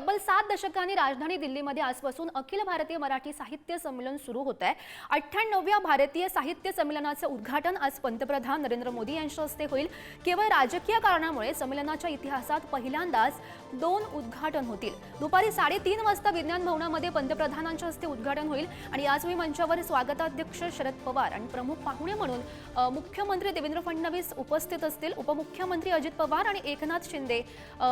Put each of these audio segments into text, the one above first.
तब्बल सात दशकांनी राजधानी दिल्लीमध्ये आजपासून अखिल भारतीय मराठी साहित्य संमेलन सुरू होत आहे. अठ्ठ्याण्णव्या भारतीय साहित्य संमेलनाचं उद्घाटन आज पंतप्रधान नरेंद्र मोदी यांच्या हस्ते होईल. केवळ राजकीय कारणामुळे संमेलनाच्या इतिहासात पहिल्यांदाच दोन उद्घाटन होतील. दुपारी साडेतीन वाजता विज्ञान भवनामध्ये पंतप्रधानांच्या हस्ते उद्घाटन होईल आणि याचवेळी मंचावर स्वागताध्यक्ष शरद पवार आणि प्रमुख पाहुणे म्हणून मुख्यमंत्री देवेंद्र फडणवीस उपस्थित असतील. उपमुख्यमंत्री अजित पवार आणि एकनाथ शिंदे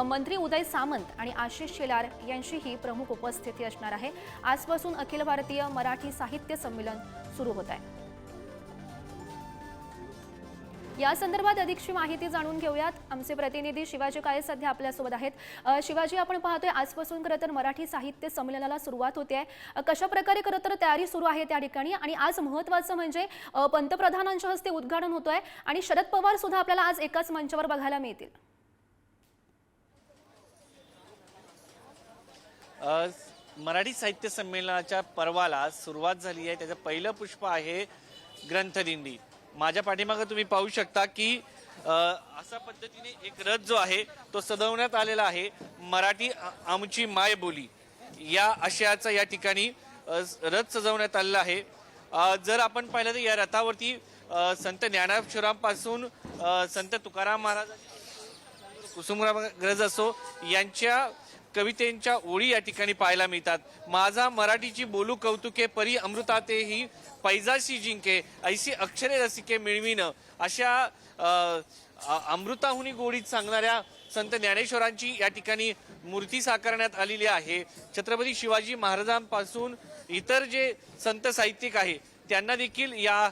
मंत्री उदय सामंत आणि आशिष शेलार यांचीही प्रमुख उपस्थिती असणार आहे. आजपासून अखिल भारतीय मराठी साहित्य संमेलन सुरू होत आहे. या संदर्भात अधिकची माहिती जाणून घेऊयात. आमचे प्रतिनिधी शिवाजी काळे सध्या आपल्यासोबत आहेत. शिवाजी आपण पाहतोय आजपासून खरं तर मराठी साहित्य संमेलनाला सुरुवात होते. आहे कशा प्रकारे खरं तर तयारी सुरू आहे त्या ठिकाणी? आणि आज महत्वाचं म्हणजे पंतप्रधानांच्या हस्ते उद्घाटन होतोय आणि शरद पवार सुद्धा आपल्याला आज एकाच मंचावर बघायला मिळतील. मराठी साहित्य संमेलनाच्या पर्वाला सुरुवात झाली आहे. त्याचं पहिलं पुष्प आहे ग्रंथदिंडी. माझ्या पाठीमागं तुम्ही पाहू शकता की अशा पद्धतीने एक रथ जो आहे तो सजवण्यात आलेला आहे. मराठी आमची मायबोली. या आशयाचा या ठिकाणी रथ सजवण्यात आलेला आहे. जर आपण पाहिलं तर या रथावरती संत ज्ञानेश्वरांपासून संत तुकाराम महाराज कुसुमग्रज असो यांच्या कवितेंच्या ओळी या ठिकाणी पाहायला मिळतात. माझा मराठीची बोलू कौतुके परी अमृताते ही पैजाशी जिंके ऐशी अक्षरे रसिके मिळविणं अशा अमृताहुनी गोडीत सांगणाऱ्या संत ज्ञानेश्वरांची या ठिकाणी मूर्ती साकारण्यात आलेली आहे. छत्रपती शिवाजी महाराजांपासून इतर जे संत साहित्यिक आहे त्यांना देखील या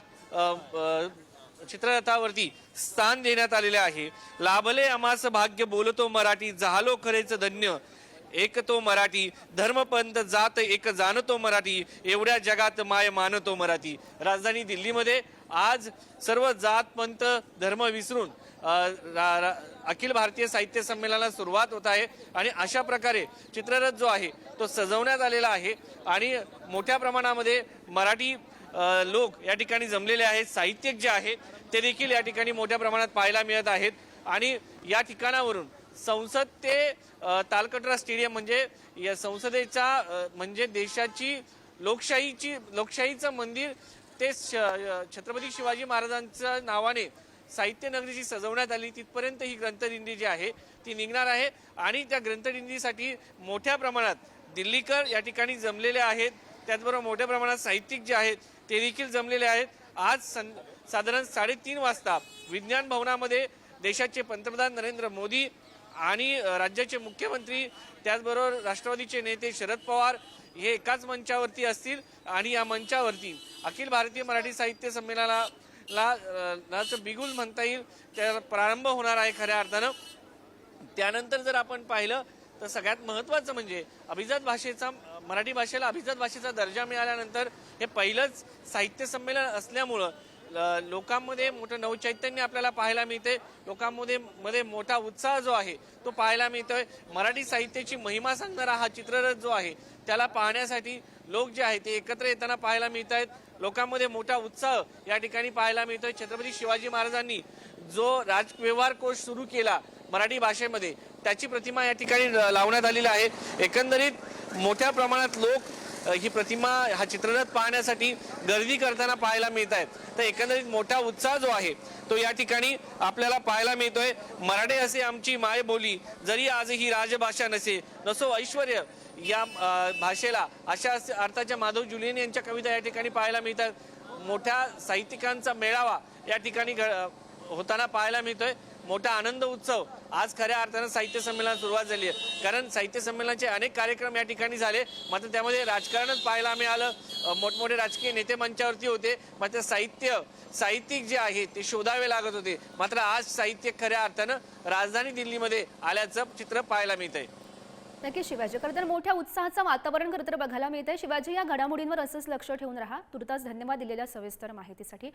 चित्ररथावरती स्थान देण्यात आलेले आहे. लाभले आमास भाग्य बोलतो मराठी झालो खरेच धन्य. एक तो मराठी धर्मपंथ जात एक जाणतो मराठी एवढ्या जगात माय मानतो मराठी. राजधानी दिल्लीमध्ये आज सर्व जातपंथ धर्म विसरून रा- अखिल भारतीय साहित्य संमेलनाला सुरुवात होत आहे आणि अशा प्रकारे चित्ररथ जो आहे तो सजवण्यात आलेला आहे आणि मोठ्या प्रमाणामध्ये मराठी लोक या ठिकाणी जमलेले आहेत. साहित्यिक जे आहे ते देखील या ठिकाणी मोठ्या प्रमाणात पाहायला मिळत आहेत आणि या ठिकाणावरून संसद ते तालकटरा स्टेडियम म्हणजे या संसदेचा म्हणजे देशाची लोकशाहीची लोकशाहीचं मंदिर ते श- छत्रपती शिवाजी महाराजांच्या नावाने साहित्य नगरीची सजवण्यात आली. तिथपर्यंत ही ग्रंथदिंडी जी आहे ती निघणार आहे. आणि त्या ग्रंथदिंडीसाठी मोठ्या प्रमाणात दिल्लीकर या ठिकाणी जमलेले आहेत. त्याचबरोबर मोठ्या प्रमाणात साहित्यिक जे आहेत ते देखील जमलेले आहेत. आज सं साधारण साडेतीन वाजता विज्ञान भवनामध्ये देशाचे पंतप्रधान नरेंद्र मोदी आणि राज्याचे मुख्यमंत्री त्याचबरोबर राष्ट्रवादीचे नेते शरद पवार हे एकाच मंचावरती असतील आणि या मंचावरती अखिल भारतीय मराठी साहित्य संमेलनाला ला अ, लाचं बिगुल म्हणता येईल त्या प्रारंभ होणार आहे खऱ्या अर्थानं. त्यानंतर जर आपण पाहिलं तर सगळ्यात महत्त्वाचं म्हणजे अभिजात भाषेचा मराठी भाषेला अभिजात भाषेचा दर्जा मिळाल्यानंतर हे पहिलंच साहित्य संमेलन असल्यामुळं लोकांमध्ये मोठं नवचैतन्य आपल्याला पाहायला मिळते लोकांमध्ये मध्ये मोठा उत्साह जो आहे तो पाहायला मिळतोय. मराठी साहित्याची महिमा सांगणारा हा चित्ररथ जो आहे त्याला पाहण्यासाठी लोक जे आहेत ते एकत्र येताना पाहायला मिळत आहेत लोकांमध्ये मोठा उत्साह या ठिकाणी पाहायला मिळतोय. छत्रपती शिवाजी महाराजांनी जो राजव्यवहार कोश सुरू केला मराठी भाषेमध्ये त्याची प्रतिमा या ठिकाणी लावण्यात आलेली आहे. एकंदरीत मोठ्या प्रमाणात लोक ही प्रतिमा हा चित्ररथ पाहण्यासाठी गर्दी करताना पाहायला मिळत आहेत तर एकंदरीत मोठा उत्साह जो आहे तो या ठिकाणी आपल्याला पाहायला मिळतोय. मराठी असे आमची मायबोली जरी आज ही राजभाषा नसे नसो ऐश्वर या भाषेला अशा अर्थाच्या माधव जुलियन यांच्या कविता या ठिकाणी पाहायला मिळतात. मोठ्या साहित्यिकांचा मेळावा या ठिकाणी घ- होताना पाहायला मिळतोय. मोठा आनंद उत्सव. आज खऱ्या अर्थानं साहित्य संमेलनाला सुरुवात झाली आहे. कारण साहित्य संमेलनाचे अनेक कार्यक्रम या ठिकाणी झाले. मात्र त्यामध्ये राजकारणच पाहायला मिळालं. मोठमोठे राजकीय नेते मंचावरती होते. मात्र साहित्य साहित्यिक जे आहे ते शोधावे लागत होते. मात्र आज साहित्य खऱ्या अर्थानं राजधानी दिल्लीमध्ये आल्याचं चित्र पाहायला मिळतंय. नक्की शिवाजी. खरं तर मोठ्या उत्साहाचं वातावरण खरं तर बघायला मिळतंय. शिवाजी या घडामोडींवर असंच लक्ष ठेवून राहा. तुर्तास धन्यवाद दिलेल्या सविस्तर माहितीसाठी.